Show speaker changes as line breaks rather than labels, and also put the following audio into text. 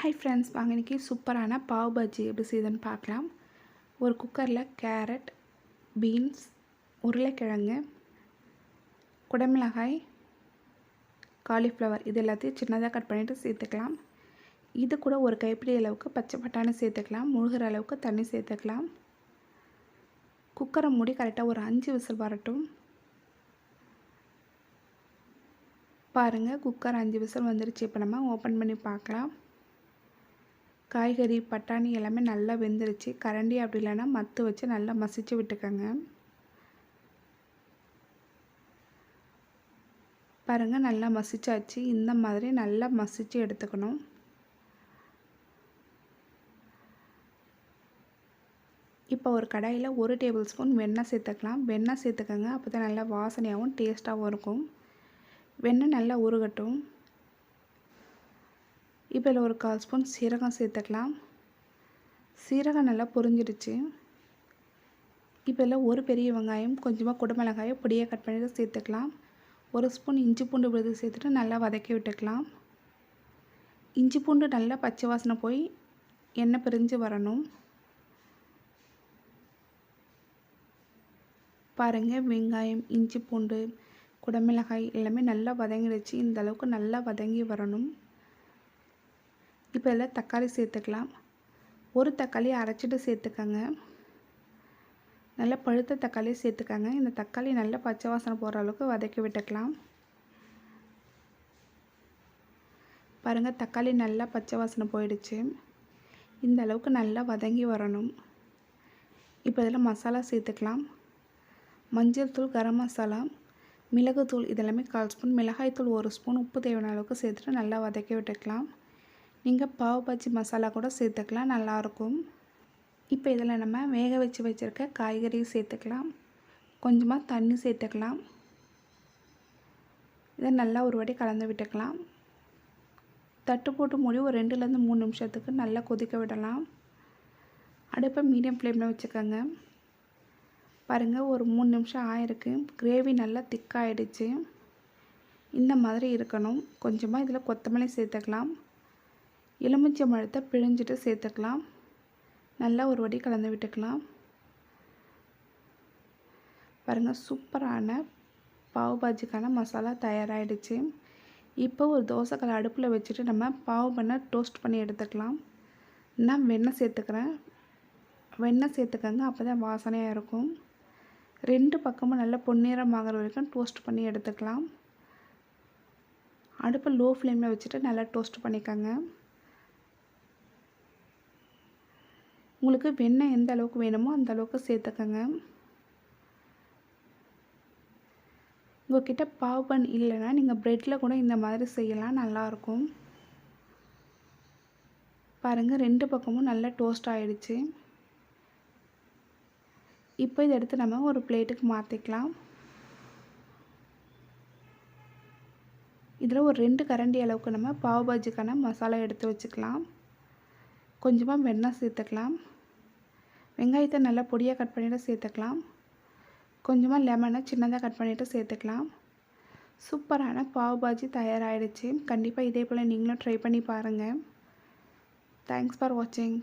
Hi friends வாங்க இன்றைக்கி சூப்பரான பாவ் பஜ்ஜி எப்படி செய்யுதுன்னு பார்க்கலாம். ஒரு குக்கரில் கேரட் பீன்ஸ் உருளைக்கிழங்கு குடமிளகாய் காலிஃப்ளவர் இது எல்லாத்தையும் சின்னதாக கட் பண்ணிவிட்டு சேர்த்துக்கலாம். இது கூட ஒரு கைப்பிடி அளவுக்கு பச்சை பட்டாணி சேர்த்துக்கலாம். முழுகிற அளவுக்கு தண்ணி சேர்த்துக்கலாம். குக்கரை மூடி கரெக்டாக ஒரு அஞ்சு விசில் வரட்டும். பாருங்கள் குக்கர் அஞ்சு விசில் வந்துருச்சு. இப்போ நம்ம ஓப்பன் பண்ணி பார்க்கலாம். காய்கறி பட்டாணி எல்லாமே நல்லா வெந்துருச்சு. கரண்டி அப்படி இல்லைன்னா மத்து வச்சு நல்லா மசிச்சு விட்டுக்கோங்க. பாருங்கள் நல்லா மசிச்சாச்சு. இந்த மாதிரி நல்லா மசிச்சு எடுத்துக்கணும். இப்போ ஒரு கடாயில் ஒரு டேபிள் ஸ்பூன் வெண்ணெய் சேர்த்துக்கலாம். வெண்ணெய் சேர்த்துக்கோங்க. அப்போ தான் நல்லா வாசனையாகவும் டேஸ்ட்டாகவும் இருக்கும். வெண்ணெய் நல்லா உருகட்டும். இப்போ இதில் ஒரு கால் ஸ்பூன் சீரகம் சேர்த்துக்கலாம். சீரகம் நல்லா பொரிஞ்சிடுச்சு. இப்போ இதில் ஒரு பெரிய வெங்காயம் கொஞ்சமாக குடமிளகாயை பொடியாக கட் பண்ணிட்டு சேர்த்துக்கலாம். ஒரு ஸ்பூன் இஞ்சி பூண்டு விழுது சேர்த்துட்டு நல்லா வதக்கி விட்டுக்கலாம். இஞ்சி பூண்டு நல்லா பச்சை வாசனை போய் எண்ணெய் பிரிஞ்சு வரணும். பாருங்கள் வெங்காயம் இஞ்சி பூண்டு குடமிளகாய் எல்லாமே நல்லா வதங்கிடுச்சு. இந்த அளவுக்கு நல்லா வதங்கி வரணும். இப்போ இதில் தக்காளி சேர்த்துக்கலாம். ஒரு தக்காளி அரைச்சிட்டு சேர்த்துக்கங்க. நல்லா பழுத்த தக்காளி சேர்த்துக்கங்க. இந்த தக்காளி நல்லா பச்சை வாசனை போகிற அளவுக்கு வதக்கி விட்டுக்கலாம். பாருங்கள் தக்காளி நல்லா பச்சை வாசனை போயிடுச்சு. இந்த அளவுக்கு நல்லா வதங்கி வரணும். இப்போ இதில் மசாலா சேர்த்துக்கலாம். மஞ்சள் தூள் கரம் மசாலா மிளகுத்தூள் இதெல்லாமே கால் ஸ்பூன். மிளகாய் தூள் ஒரு ஸ்பூன். உப்பு தேவையான அளவுக்கு சேர்த்துட்டு நல்லா வதக்கி விட்டுக்கலாம். நீங்கள் பாவ் பஜ்ஜி மசாலா கூட சேர்த்துக்கலாம் நல்லாயிருக்கும் இப்போ இதில் நம்ம வேக வச்சு வச்சுருக்க காய்கறி சேர்த்துக்கலாம். கொஞ்சமாக தண்ணி சேர்த்துக்கலாம். இதை நல்லா ஒரு வாட்டி கலந்து விட்டுக்கலாம். தட்டு போட்டு மூடி ஒரு ரெண்டுலேருந்து மூணு நிமிஷத்துக்கு நல்லா கொதிக்க விடலாம். அடுப்பை மீடியம் ஃப்ளேமில் வச்சுக்கோங்க. பாருங்கள் ஒரு மூணு நிமிஷம் ஆயிருக்கு. கிரேவி நல்லா திக்காகிடுச்சு இந்த மாதிரி இருக்கணும். கொஞ்சமாக இதில் கொத்தமல்லி சேர்த்துக்கலாம். எலுமிச்சை பழத்தை பிழிஞ்சிட்டு சேர்த்துக்கலாம். நல்லா ஒரு வடி கலந்து விட்டுக்கலாம். பாருங்கள் சூப்பரான பாவு பாஜிக்கான மசாலா தயாராகிடுச்சு இப்போ ஒரு தோசைக்கல் அடுப்பில் வச்சுட்டு நம்ம பாவு பண்ண டோஸ்ட் பண்ணி எடுத்துக்கலாம். நான் வெண்ணெய் சேர்த்துக்கிறேன். வெண்ணெய் சேர்த்துக்கங்க அப்போ தான் வாசனையாக இருக்கும். ரெண்டு பக்கமும் நல்லா பொன்னிறம் ஆகிற வரைக்கும் டோஸ்ட் பண்ணி எடுத்துக்கலாம். அடுப்பை லோ ஃப்ளேமில் வச்சுட்டு நல்லா டோஸ்ட் பண்ணிக்கோங்க. உங்களுக்கு வெண்ணெய் எந்த அளவுக்கு வேணுமோ அந்த அளவுக்கு சேர்த்துக்கங்க. உங்கள்கிட்ட பாவ் பன் இல்லைன்னா நீங்கள் ப்ரெட்டில் கூட இந்த மாதிரி செய்யலாம் நல்லாயிருக்கும். பாருங்கள் ரெண்டு பக்கமும் நல்லா டோஸ்ட் ஆகிடுச்சு இப்போ இதை எடுத்து நம்ம ஒரு பிளேட்டுக்கு மாற்றிக்கலாம் இதில் ஒரு ரெண்டு கரண்டி அளவுக்கு நம்ம பாவ் பாஜிக்கான மசாலா எடுத்து வச்சுக்கலாம். கொஞ்சமாக வெண்ணெய் சேர்த்துக்கலாம். வெங்காயத்தை நல்லா பொடியாக கட் பண்ணிவிட்டு சேர்த்துக்கலாம். கொஞ்சமாக லெமனை சின்னதாக கட் பண்ணிவிட்டு சேர்த்துக்கலாம். சூப்பரான பாவ் பாஜி தயாராகிடுச்சு கண்டிப்பாக இதே போல் நீங்களும் ட்ரை பண்ணி பாருங்கள் தேங்க்ஸ் ஃபார் வாட்சிங்